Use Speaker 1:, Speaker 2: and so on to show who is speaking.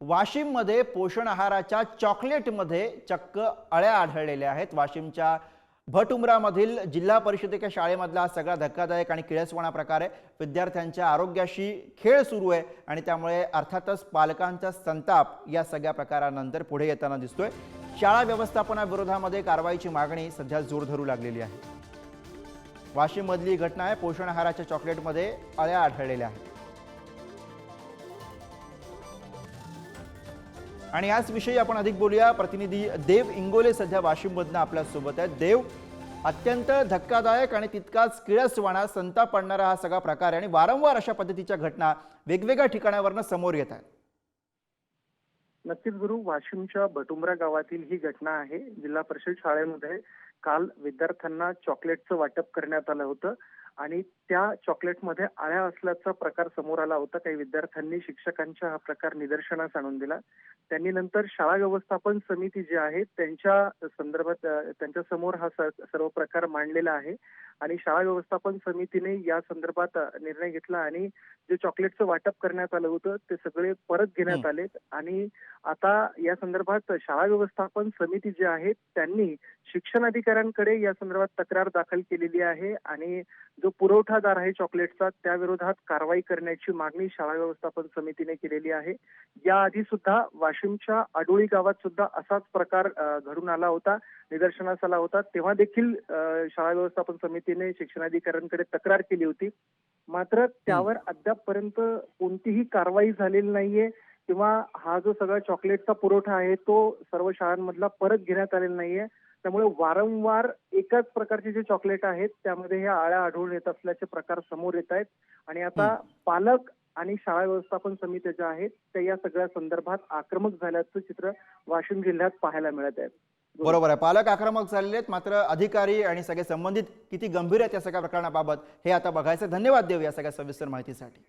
Speaker 1: वाशिममध्ये पोषण आहाराच्या चॉकलेटमध्ये चक्क अळ्या आढळलेल्या आहेत. वाशिमच्या भटुमरामधील जिल्हा परिषदेच्या शाळेमधला हा सगळा धक्कादायक आणि किळसवाणा प्रकार आहे. विद्यार्थ्यांच्या आरोग्याशी खेळ सुरू आहे आणि त्यामुळे अर्थातच पालकांचा संताप या सगळ्या प्रकारानंतर पुढे येताना दिसतोय. शाळा व्यवस्थापनाविरोधामध्ये कारवाईची मागणी सध्या जोर धरू लागलेली आहे. वाशिममधली घटना आहे. पोषण आहाराच्या चॉकलेटमध्ये अळ्या आढळलेल्या आहेत. आणि याच विषयी आपण अधिक बोलूया. प्रतिनिधी देव इंगोले सध्या वाशिममधनं आपल्यासोबत आहेत. देव अत्यंत धक्कादायक आणि तितकाच किळसवाणा संताप पडणारा हा सगळा प्रकार आहे आणि वारंवार अशा पद्धतीच्या घटना वेगवेगळ्या ठिकाणावरनं समोर येत आहेत.
Speaker 2: नक्कीच गुरु वाशिमच्या बटुमरा गावातील ही घटना आहे. जिल्हा परिषद शाळेमध्ये काल विद्यार्थ्यांना चॉकलेटचं वाटप करण्यात आलं होतं आणि त्या चॉकलेटमध्ये आळ्या असल्याचा प्रकार समोर आला होता. काही विद्यार्थ्यांनी शिक्षकांच्या हा प्रकार निदर्शनास आणून दिला. त्यांनी नंतर शाळा व्यवस्थापन समिती जी आहे त्यांच्या संदर्भात त्यांच्यासमोर हा सर्व प्रकार मांडलेला आहे आणि शाळा व्यवस्थापन समितीने या संदर्भात निर्णय घेतला आणि जे चॉकलेटचं वाटप करण्यात आलं होतं ते सगळे परत घेण्यात आले आणि आता या संदर्भात शाळा व्यवस्थापन समिती जी आहे त्यांनी शिक्षण अधिकाऱ्यांकडे या संदर्भात तक्रार दाखल केलेली आहे आणि जो पुरवठादार आहे चॉकलेटचा त्या विरोधात कारवाई करण्याची मागणी शाळा व्यवस्थापन समितीने केलेली आहे. याआधी सुद्धा वाशिमच्या आडोळी गावात सुद्धा असाच प्रकार घडून आला होता निदर्शनास आला होता. तेव्हा देखील शाळा व्यवस्थापन समितीने शिक्षणाधिकाऱ्यांकडे तक्रार केली होती. मात्र त्यावर अद्यापपर्यंत कोणतीही कारवाई झालेली नाहीये. किंवा हा जो सगळा चॉकलेटचा पुरवठा आहे तो सर्व शाळांमधला परत घेण्यात आलेला नाहीये. त्यामुळे वारंवार एकाच प्रकारचे जे चॉकलेट आहेत त्यामध्ये ह्या आळ्या आढळून येत असल्याचे प्रकार समोर येत आहेत. आणि आता पालक आणि शाळा व्यवस्थापन समित्या ज्या आहेत त्या या सगळ्या संदर्भात आक्रमक झाल्याचं चित्र वाशिम जिल्ह्यात पाहायला मिळत आहे.
Speaker 1: बरोबर आहे. पालक आक्रमक झालेले आहेत मात्र अधिकारी आणि सगळे संबंधित किती गंभीर आहेत या सगळ्या प्रकरणाबाबत हे आता बघायचं. धन्यवाद देव या सगळ्या सविस्तर माहितीसाठी.